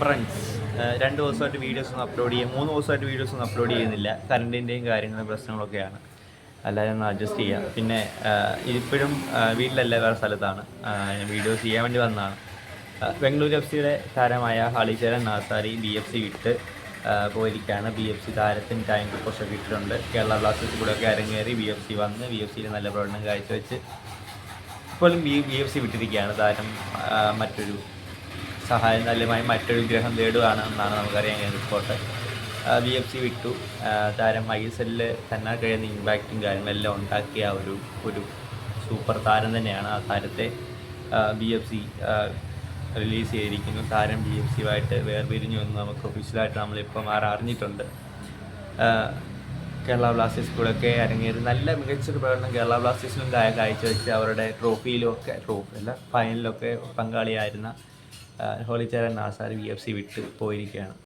Friends രണ്ട് ദിവസമായിട്ട് videos ഒന്നും അപ്ലോഡ് ചെയ്യും മൂന്ന് ദിവസമായിട്ട് വീഡിയോസ് ഒന്നും അപ്ലോഡ് ചെയ്യുന്നില്ല. കറണ്ടിന്റെയും കാര്യങ്ങളും പ്രശ്നങ്ങളൊക്കെയാണ്. അല്ലാതെ ഒന്ന് അഡ്ജസ്റ്റ് ചെയ്യാം. പിന്നെ ഇപ്പോഴും വീട്ടിലല്ല വേറെ സ്ഥലത്താണ്. ഞാൻ വീഡിയോസ് ചെയ്യാൻ വേണ്ടി വന്നതാണ്. ബംഗളൂരു എഫ് സിയുടെ താരമായ Halicharan Narzary B F C വിട്ട് പോയിരിക്കുകയാണ് ബി എഫ് സി താരത്തിന് ടൈം കുറച്ചൊക്കെ ഇട്ടിട്ടുണ്ട്. കേരള ബ്ലാസ്റ്റേഴ്സ് കൂടെ ഒക്കെ അരങ്ങേറി ബി എഫ് സി വന്ന് ബി എഫ് സിയിൽ നല്ല പ്രകടനം കാഴ്ചവെച്ച് ഇപ്പോഴും ബി ബി എഫ് സി വിട്ടിരിക്കുകയാണ് താരം മറ്റൊരു സഹായം നല്ലമായി മറ്റൊരു ഗ്രഹം തേടുകയാണ് എന്നാണ് നമുക്കറിയാൻ റിപ്പോർട്ട് ബി എഫ് സി വിട്ടു. താരം ഐ എസ് എല്ലിൽ തന്നെ കഴിയുന്ന ഇമ്പാക്റ്റും കാര്യങ്ങളെല്ലാം ഉണ്ടാക്കിയ ഒരു ഒരു സൂപ്പർ താരം തന്നെയാണ് ആ താരത്തെ ബി എഫ് സി റിലീസ് ചെയ്തിരിക്കുന്നു. താരം ബി എഫ് സിയുമായിട്ട് വേർപിരിഞ്ഞു എന്ന് നമുക്ക് ഒഫീഷ്യലായിട്ട് നമ്മളിപ്പം ആറ് അറിഞ്ഞിട്ടുണ്ട്. കേരള ബ്ലാസ്റ്റേഴ്സ് കൂടെയൊക്കെ അരങ്ങേറി നല്ല മികച്ചൊരു പ്രകടനം കേരള ബ്ലാസ്റ്റേഴ്സിനും കാഴ്ച കാഴ്ചവെച്ച് അവരുടെ ട്രോഫിയിലും ഒക്കെ ട്രോഫി അല്ല ഫൈനലിലൊക്കെ പങ്കാളിയായിരുന്ന Halicharan Narzary B F C വിട്ട് പോയിരിക്കുകയാണ്.